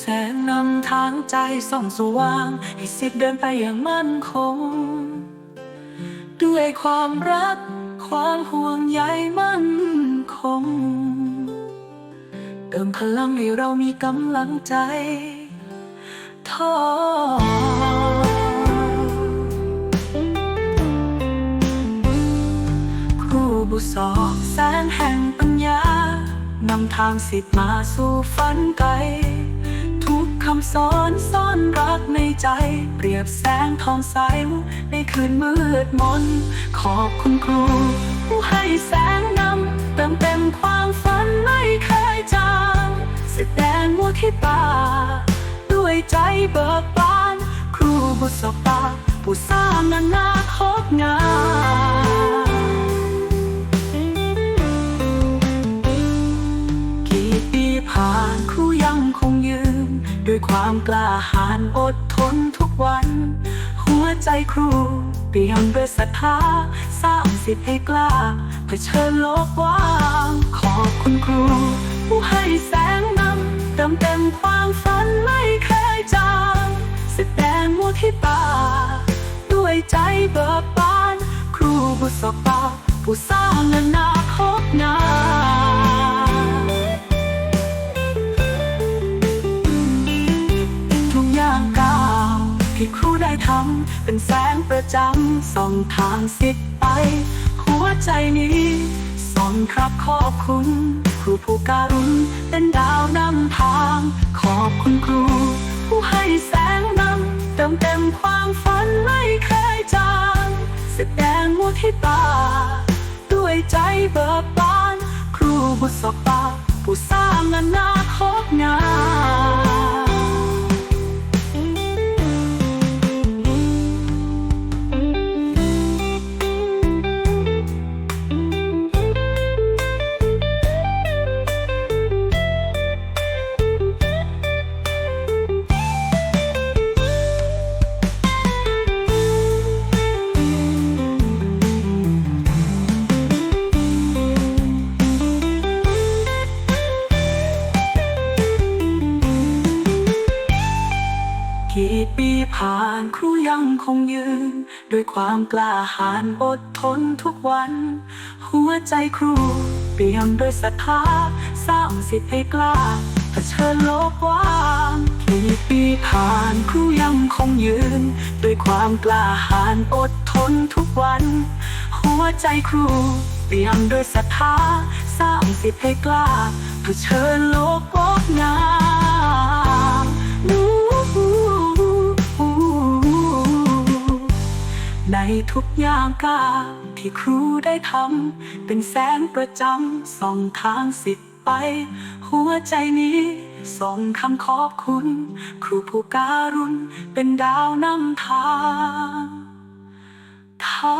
แสงนำทางใจส่องสว่าง ให้สิทธิ์เดินไปอย่างมั่นคง ด้วยความรัก ความห่วงใยมั่นคง เติมพลังให้เรามีกำลังใจท้อครูบุษอแสงแห่งปัญญานำทางสิทธิ์มาสู่ฝันไกล คำสอนซ่อนรักในใจ เปรียบแสงทองใสในคืนมืดมน ขอบคุณครู ผู้ให้แสงนำเติมเต็มความฝันไม่เคยจางแสดงมุทิตา ด้วยใจเบิกบาน ครูบุษบาผู้สร้างอนาคตงาม ด้วยความกล้าหาญอดทนทุกวัน หัวใจครูเปี่ยมด้วยศรัทธาสร้างสิทธิ์ให้กล้าเผชิญโลกว้างขอบคุณครู ผู้ให้แสงนำเติมเต็มความฝันไม่เคยจางแสดงมุทิตา ด้วยใจเบิกบาน ครูบุษบาผู้สร้างอนาคตงา ที่ครูได้ทำเป็นแสงประจำส่องทางสิทธิ์ไป หัวใจนี้ส่องครับขอบคุณครูผู้การุณเป็นดาวนำทาง ขอบคุณครู ผู้ให้แสงนำเติมเต็มความฝันไม่เคยจางแสดงมุทิตา ด้วยใจเบิกบาน ครูบุษบาผู้สร้างอนาคตงาม กี่ปีผ่านครูยังคงยืน ด้วยความกล้าหาญอดทนทุกวัน หัวใจครูเปี่ยมด้วยศรัทธาสร้างสิทธิ์ให้กล้าเผชิญโลกว้างกี่ปีผ่านครูยังคงยืน ด้วยความกล้าหาญอดทนทุกวัน หัวใจครูเปี่ยมด้วยศรัทธาสร้างสิทธิ์ให้กล้าเผชิญโลกงดงาม ในทุกอย่างก้าที่ครูได้ทำ เป็นแสงประจำส่องทางสิทธิ์ไป หัวใจนี้ส่งคำขอบคุณ ครูผู้การุณเป็นดาวนำทางทอ